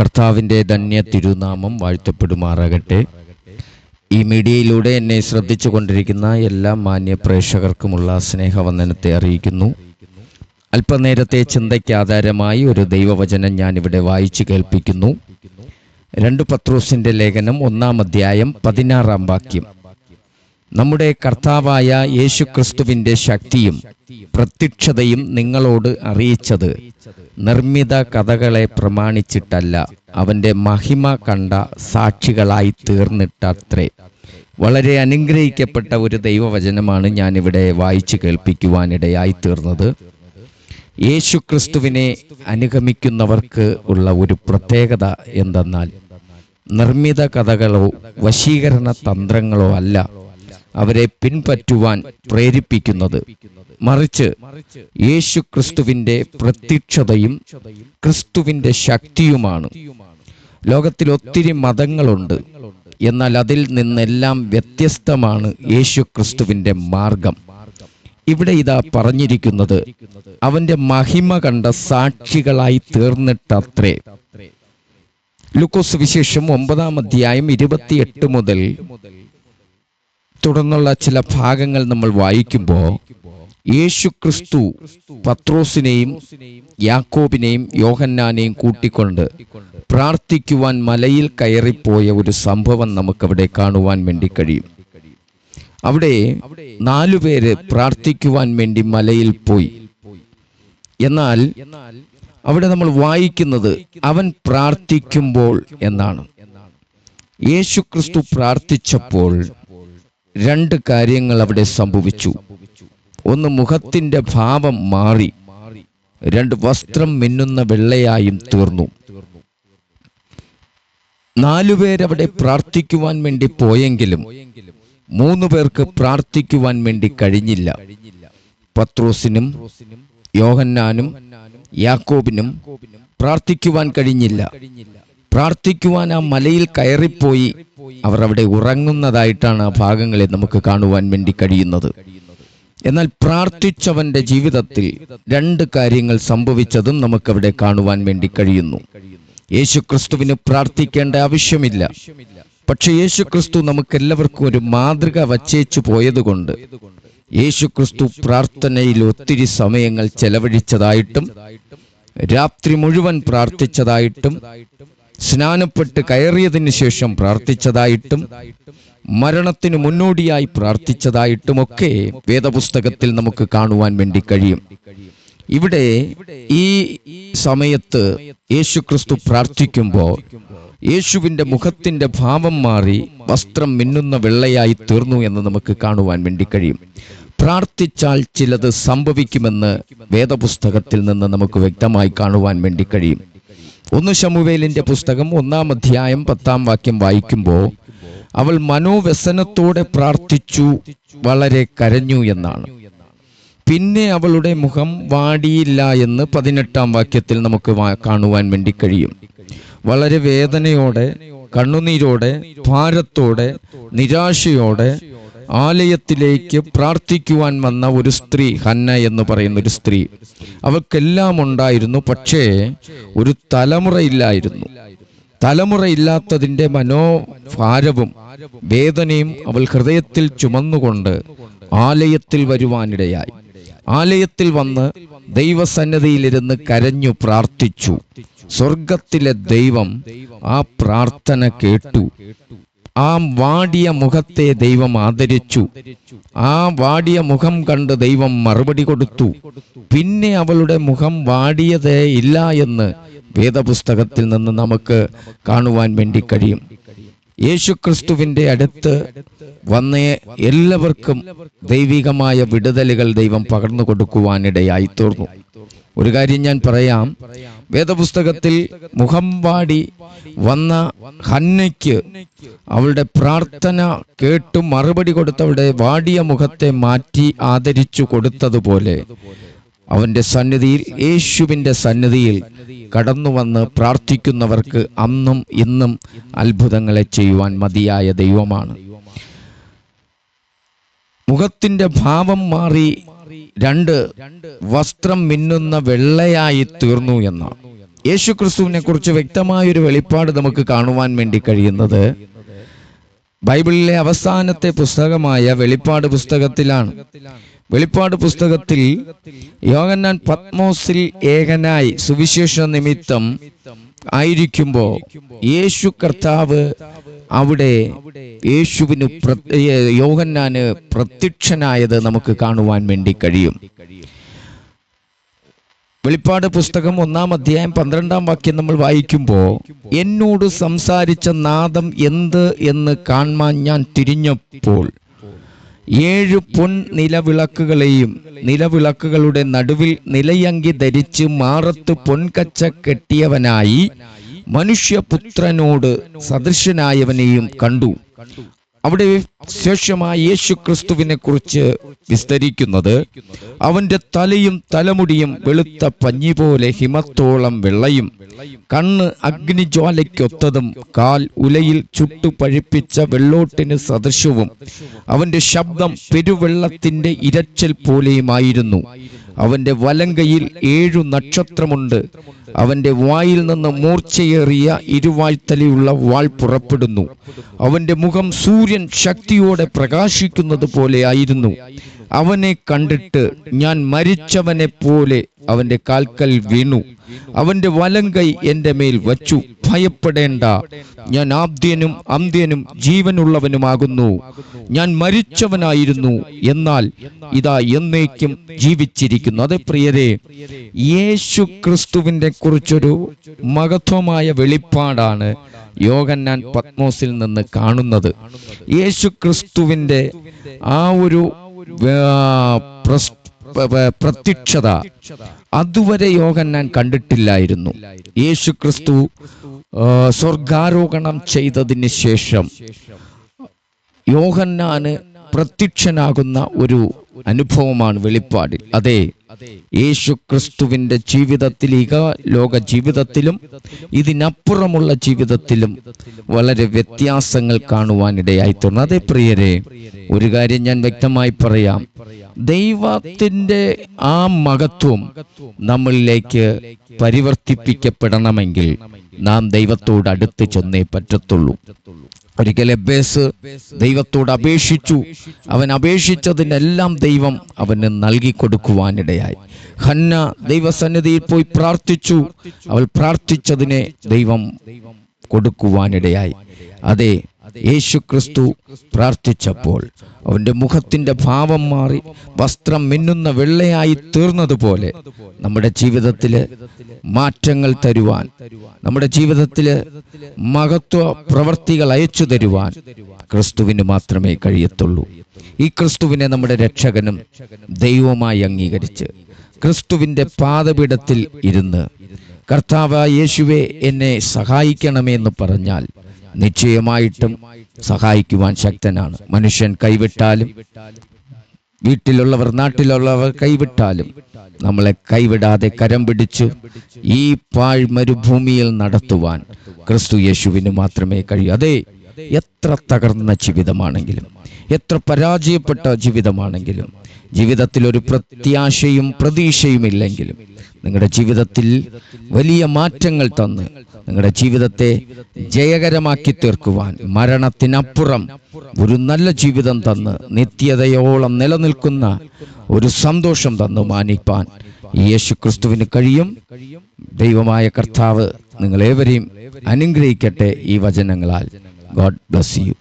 കർത്താവിന്റെ ധന്യ തിരുനാമം വാഴ്ത്തപ്പെടുമാറാകട്ടെ. ഈ മീഡിയയിലൂടെ എന്നെ ശ്രദ്ധിച്ചു കൊണ്ടിരിക്കുന്ന എല്ലാ മാന്യ പ്രേക്ഷകർക്കുമുള്ള സ്നേഹവന്ദനത്തെ അറിയിക്കുന്നു. അല്പനേരത്തെ ചിന്തയ്ക്ക് ആധാരമായി ഒരു ദൈവവചനം ഞാനിവിടെ വായിച്ചു കേൾപ്പിക്കുന്നു. രണ്ട് പത്രോസിന്റെ ലേഖനം ഒന്നാം അധ്യായം പതിനാറാം വാക്യം. നമ്മുടെ കർത്താവായ യേശുക്രിസ്തുവിന്റെ ശക്തിയും പ്രത്യക്ഷതയും നിങ്ങളോട് അറിയിച്ചത് നിർമ്മിത കഥകളെ പ്രമാണിച്ചിട്ടല്ല അവന്റെ മഹിമ കണ്ട സാക്ഷികളായി തീർന്നിട്ടത്രേ. വളരെ അനുഗ്രഹിക്കപ്പെട്ട ഒരു ദൈവവചനമാണ് ഞാനിവിടെ വായിച്ചു കേൾപ്പിക്കുവാനിടയായി തീർന്നത്. യേശുക്രിസ്തുവിനെ അനുഗമിക്കുന്നവർക്ക് ഉള്ള ഒരു പ്രത്യേകത എന്തെന്നാൽ നിർമ്മിത കഥകളോ വശീകരണ തന്ത്രങ്ങളോ അല്ല. അവരെ പിൻപറ്റുവാൻ പ്രേരിപ്പിക്കുന്നത്. മറിച്ച് യേശു ക്രിസ്തുവിന്റെ പ്രത്യക്ഷതയും ക്രിസ്തുവിന്റെ ശക്തിയുമാണ്. ലോകത്തിൽ ഒത്തിരി മതങ്ങളുണ്ട്. എന്നാൽ അതിൽ നിന്നെല്ലാം വ്യത്യസ്തമാണ് യേശു ക്രിസ്തുവിന്റെ മാർഗം. ഇവിടെ ഇതാ പറഞ്ഞിരിക്കുന്നത് അവന്റെ മഹിമ കണ്ട സാക്ഷികളായി തീർന്നിട്ടത്രേ. ലുക്കോസ് വിശേഷം ഒമ്പതാം അധ്യായം ഇരുപത്തിയെട്ട് മുതൽ തുടർന്നുള്ള ചില ഭാഗങ്ങൾ നമ്മൾ വായിക്കുമ്പോൾ യേശു ക്രിസ്തു പത്രോസിനെയും യാക്കോബിനെയും യോഹന്നാനെയും കൂട്ടിക്കൊണ്ട് പ്രാർത്ഥിക്കുവാൻ മലയിൽ കയറിപ്പോയ ഒരു സംഭവം നമുക്കവിടെ കാണുവാൻ വേണ്ടി കഴിയും. അവിടെ നാലുപേര് പ്രാർത്ഥിക്കുവാൻ വേണ്ടി മലയിൽ പോയി. എന്നാൽ അവിടെ നമ്മൾ വായിക്കുന്നത് അവൻ പ്രാർത്ഥിക്കുമ്പോൾ എന്നാണ്. യേശു ക്രിസ്തു പ്രാർത്ഥിച്ചപ്പോൾ രണ്ട് കാര്യങ്ങൾ അവിടെ സംഭവിച്ചു. ഒന്ന് മുഖത്തിന്റെ ഭാവം മാറി. രണ്ട് വസ്ത്രം മിന്നുന്ന വെള്ളയായും തീർന്നു. നാലുപേരവിടെ പ്രാർത്ഥിക്കുവാൻ വേണ്ടി പോയെങ്കിലും മൂന്ന് പേർക്ക് പ്രാർത്ഥിക്കുവാൻ വേണ്ടി കഴിഞ്ഞില്ല. പത്രോസിനും യോഹന്നാനും യാക്കോബിനും പ്രാർത്ഥിക്കുവാൻ കഴിഞ്ഞില്ല. പ്രാർത്ഥിക്കുവാൻ ആ മലയിൽ കയറിപ്പോയി അവർ അവിടെ ഉറങ്ങുന്നതായിട്ടാണ് ആ ഭാഗങ്ങളെ നമുക്ക് കാണുവാൻ വേണ്ടി കഴിയുന്നത്. എന്നാൽ പ്രാർത്ഥിച്ചവന്റെ ജീവിതത്തിൽ രണ്ട് കാര്യങ്ങൾ സംഭവിച്ചതും നമുക്കവിടെ കാണുവാൻ വേണ്ടി കഴിയുന്നു. യേശുക്രിസ്തുവിന് പ്രാർത്ഥിക്കേണ്ട ആവശ്യമില്ല. പക്ഷെ യേശുക്രിസ്തു നമുക്കെല്ലാവർക്കും ഒരു മാതൃക വച്ചേച്ചു പോയതുകൊണ്ട് യേശുക്രിസ്തു പ്രാർത്ഥനയിൽ ഒത്തിരി സമയങ്ങൾ ചെലവഴിച്ചതായിട്ടും രാത്രി മുഴുവൻ പ്രാർത്ഥിച്ചതായിട്ടും സ്നാനപ്പെട്ട് കയറിയതിന് ശേഷം പ്രാർത്ഥിച്ചതായിട്ടും മരണത്തിന് മുന്നോടിയായി പ്രാർത്ഥിച്ചതായിട്ടുമൊക്കെ വേദപുസ്തകത്തിൽ നമുക്ക് കാണുവാൻ വേണ്ടി കഴിയും. ഇവിടെ ഈ സമയത്ത് യേശു ക്രിസ്തു പ്രാർത്ഥിക്കുമ്പോൾ യേശുവിന്റെ മുഖത്തിന്റെ ഭാവം മാറി വസ്ത്രം മിന്നുന്ന വെള്ളയായി തീർന്നു എന്ന് നമുക്ക് കാണുവാൻ വേണ്ടി കഴിയും. പ്രാർത്ഥിച്ചാൽ ചിലത് സംഭവിക്കുമെന്ന് വേദപുസ്തകത്തിൽ നിന്ന് നമുക്ക് വ്യക്തമായി കാണുവാൻ വേണ്ടി കഴിയും. ഒന്ന് ശമുവേലിന്റെ പുസ്തകം ഒന്നാം അധ്യായം പത്താം വാക്യം വായിക്കുമ്പോൾ അവൾ മനോവ്യസനത്തോടെ പ്രാർത്ഥിച്ചു വളരെ കരഞ്ഞു എന്നാണ്. പിന്നെ അവളുടെ മുഖം വാടിയില്ല എന്ന് പതിനെട്ടാം വാക്യത്തിൽ നമുക്ക് കാണുവാൻ വേണ്ടി കഴിയും. വളരെ വേദനയോടെ കണ്ണുനീരോടെ ഭാരത്തോടെ നിരാശയോടെ ആലയത്തിലേക്ക് പ്രാർത്ഥിക്കുവാൻ വന്ന ഒരു സ്ത്രീ ഹന്ന എന്ന് പറയുന്ന ഒരു സ്ത്രീ. അവൾക്കെല്ലാം ഉണ്ടായിരുന്നു പക്ഷേ ഒരു തലമുറയില്ലായിരുന്നു. തലമുറയില്ലാത്തതിന്റെ മനോഭാരവും വേദനയും അവൾ ഹൃദയത്തിൽ ചുമന്നുകൊണ്ട് ആലയത്തിൽ വരുവാനിടയായി. ആലയത്തിൽ വന്ന് ദൈവസന്നദ്ധിയിലിരുന്ന് കരഞ്ഞു പ്രാർത്ഥിച്ചു. സ്വർഗത്തിലെ ദൈവം ആ പ്രാർത്ഥന കേട്ടു. ആ വാടിയ മുഖത്തെ ദൈവം ആദരിച്ചു. ആ വാടിയ മുഖം കണ്ട് ദൈവം മറുപടി കൊടുത്തു. പിന്നെ അവളുടെ മുഖം വാടിയതേ ഇല്ല എന്ന് വേദപുസ്തകത്തിൽ നിന്ന് നമുക്ക് കാണുവാൻ വേണ്ടി കഴിയും. യേശുക്രിസ്തുവിന്റെ അടുത്ത് വന്ന എല്ലാവർക്കും ദൈവികമായ വിടുതലുകൾ ദൈവം പകർന്നു കൊടുക്കുവാനിടയായി തീർന്നു. ഒരു കാര്യം ഞാൻ പറയാം. വേദപുസ്തകത്തിൽ മുഖം വാടി വന്ന ഹന്നയ്ക്ക് അവളുടെ പ്രാർത്ഥന കേട്ടു മറുപടി കൊടുത്തവളുടെ വാടിയ മുഖത്തെ മാറ്റി ആദരിച്ചു കൊടുത്തതുപോലെ അവന്റെ സന്നിധിയിൽ യേശുവിന്റെ സന്നിധിയിൽ കടന്നു വന്ന് പ്രാർത്ഥിക്കുന്നവർക്ക് അന്നും ഇന്നും അത്ഭുതങ്ങളെ ചെയ്യുവാൻ മതിയായ ദൈവമാണ്. മുഖത്തിന്റെ ഭാവം മാറി രണ്ട് വസ്ത്രം മിന്നുന്ന വെള്ളയായി തീർന്നു എന്ന യേശു ക്രിസ്തുവിനെ കുറിച്ച് വ്യക്തമായൊരു വെളിപ്പാട് നമുക്ക് കാണുവാൻ വേണ്ടി കഴിയുന്നത് ബൈബിളിലെ അവസാനത്തെ പുസ്തകമായ വെളിപ്പാട് പുസ്തകത്തിലാണ്. വെളിപ്പാട് പുസ്തകത്തിൽ യോഗന്നാൻ പത്മോസിൽ ഏകനായി സുവിശേഷ നിമിത്തം ആയിരിക്കുമ്പോ യേശു കർത്താവ് അവിടെ യേശുവിന് യോഗന്നാന് പ്രത്യക്ഷനായത് നമുക്ക് കാണുവാൻ വേണ്ടി കഴിയും. വെളിപ്പാട് പുസ്തകം ഒന്നാം അധ്യായം പന്ത്രണ്ടാം വാക്യം നമ്മൾ വായിക്കുമ്പോൾ എന്നോട് സംസാരിച്ച നാദം എന്ത് എന്ന് കാണാൻ ഞാൻ തിരിഞ്ഞപ്പോൾ ഏഴ് പൊൻ നിലവിളക്കുകളെയും നിലവിളക്കുകളുടെ നടുവിൽ നിലയങ്കി ധരിച്ച് മാറത്ത് പൊൻകച്ച കെട്ടിയവനായി മനുഷ്യപുത്രനോട് സദൃശനായവനെയും കണ്ടു. അവിടെ ശേഷമായി യേശു ക്രിസ്തുവിനെ കുറിച്ച് വിസ്തരിക്കുന്നത് അവന്റെ തലയും തലമുടിയും വെളുത്ത പഞ്ഞി പോലെ ഹിമത്തോളം വെള്ളയും കണ്ണ് അഗ്നിജ്വാലയ്ക്കൊത്തതും കാൽ ഉലയിൽ ചുട്ടു പഴിപ്പിച്ച വെള്ളോട്ടിന് സദൃശവും അവന്റെ ശബ്ദം പെരുവെള്ളത്തിന്റെ ഇരച്ചൽ പോലെയുമായിരുന്നു. അവന്റെ വലങ്കയിൽ ഏഴു നക്ഷത്രമുണ്ട്. അവന്റെ വായിൽ നിന്ന് മൂർച്ചയേറിയ ഇരുവാഴ്ത്തലയുള്ള വാൾ പുറപ്പെടുന്നു. അവന്റെ മുഖം സൂര്യൻ ശക്തിയോടെ പ്രകാശിക്കുന്നത് പോലെ ആയിരുന്നു. അവനെ കണ്ടിട്ട് ഞാൻ മരിച്ചവനെ പോലെ അവന്റെ കാൽക്കൽ വീണു. അവന്റെ വലങ്കൈ എന്റെ മേൽ വച്ചു. ഭയപ്പെടേണ്ട. ഞാൻ ആദ്യനും അന്ത്യനും ജീവനുള്ളവനുമാകുന്നു. ഞാൻ മരിച്ചവനായിരുന്നു. എന്നാൽ ഇതാ എന്നേക്കും ജീവിച്ചിരിക്കുന്നു. അതെ പ്രിയരെ യേശു ക്രിസ്തുവിന്റെ കുറിച്ചൊരു മഹത്വമായ വെളിപ്പാടാണ് യോഗന്നാൻ പത്മോസിൽ നിന്ന് കാണുന്നത്. യേശു ക്രിസ്തുവിന്റെ ആ ഒരു പ്രസ്- പ്രത്യക്ഷത. അതുവരെ യോഹന്നാൻ കണ്ടിട്ടില്ലായിരുന്നു. യേശു ക്രിസ്തു സ്വർഗാരോഹണം ചെയ്തതിന് ശേഷം യോഹന്നാന് പ്രത്യക്ഷനാകുന്ന ഒരു അനുഭവമാണ് വെളിപ്പാടിൽ അതെ യേശു ക്രിസ്തുവിന്റെ ജീവിതത്തിൽ ഇക ലോക ജീവിതത്തിലും ഇതിനപ്പുറമുള്ള ജീവിതത്തിലും വളരെ വ്യത്യാസങ്ങൾ കാണുവാനിടയായി തീർന്നു അതെ പ്രിയരെ ഒരു കാര്യം ഞാൻ വ്യക്തമായി പറയാം. ദൈവത്തിന്റെ ആ മഹത്വം നമ്മളിലേക്ക് പരിവർത്തിപ്പിക്കപ്പെടണമെങ്കിൽ നാം ദൈവത്തോട് അടുത്ത് ചെന്നേ പറ്റത്തുള്ളൂ. ഒരിക്കൽ എബേസ് ദൈവത്തോട് അപേക്ഷിച്ചു. അവൻ അപേക്ഷിച്ചതിനെല്ലാം ദൈവം അവന് നൽകി കൊടുക്കുവാനിടയായി ഹന്ന ദൈവസന്നിധിയിൽ പോയി പ്രാർത്ഥിച്ചു. അവൾ പ്രാർത്ഥിച്ചതിനെ ദൈവം കൊടുക്കുവാനിടയായി. അതെ യേശു ക്രിസ്തു പ്രാർത്ഥിച്ചപ്പോൾ അവന്റെ മുഖത്തിന്റെ ഭാവം മാറി വസ്ത്രം മിന്നുന്ന വെള്ളയായി തീർന്നതുപോലെ നമ്മുടെ ജീവിതത്തിൽ മാറ്റങ്ങൾ തരുവാൻ നമ്മുടെ ജീവിതത്തിൽ മഹത്വ പ്രവർത്തികൾ അയച്ചു തരുവാൻ ക്രിസ്തുവിന് മാത്രമേ കഴിയത്തുള്ളൂ. ഈ ക്രിസ്തുവിനെ നമ്മുടെ രക്ഷകനും ദൈവമായി അംഗീകരിച്ച് ക്രിസ്തുവിന്റെ പാദപീഠത്തിൽ ഇരുന്ന് കർത്താവ് യേശുവെ എന്നെ സഹായിക്കണമേ എന്ന് പറഞ്ഞാൽ നിശ്ചയമായിട്ടും സഹായിക്കുവാൻ ശക്തനാണ്. മനുഷ്യൻ കൈവിട്ടാലും വീട്ടിലുള്ളവർ നാട്ടിലുള്ളവർ കൈവിട്ടാലും നമ്മളെ കൈവിടാതെ കരം പിടിച്ചു ഈ പാഴ് മരുഭൂമിയിൽ നടത്തുവാൻ ക്രിസ്തു യേശുവിന് മാത്രമേ കഴിയൂ. അതെ എത്ര തകർന്ന ജീവിതമാണെങ്കിലും എത്ര പരാജയപ്പെട്ട ജീവിതമാണെങ്കിലും ജീവിതത്തിൽ ഒരു പ്രത്യാശയും പ്രതീക്ഷയും ഇല്ലെങ്കിലും നിങ്ങളുടെ ജീവിതത്തിൽ വലിയ മാറ്റങ്ങൾ തന്ന് നിങ്ങളുടെ ജീവിതത്തെ ജയകരമാക്കി തീർക്കുവാൻ മരണത്തിനപ്പുറം ഒരു നല്ല ജീവിതം തന്ന് നിത്യതയോളം നിലനിൽക്കുന്ന ഒരു സന്തോഷം തന്ന് മാനിപ്പാൻ യേശു ക്രിസ്തുവിന് കഴിയും. ദൈവമായ കർത്താവ് നിങ്ങളേവരെയും അനുഗ്രഹിക്കട്ടെ ഈ വചനങ്ങളാൽ. God bless you.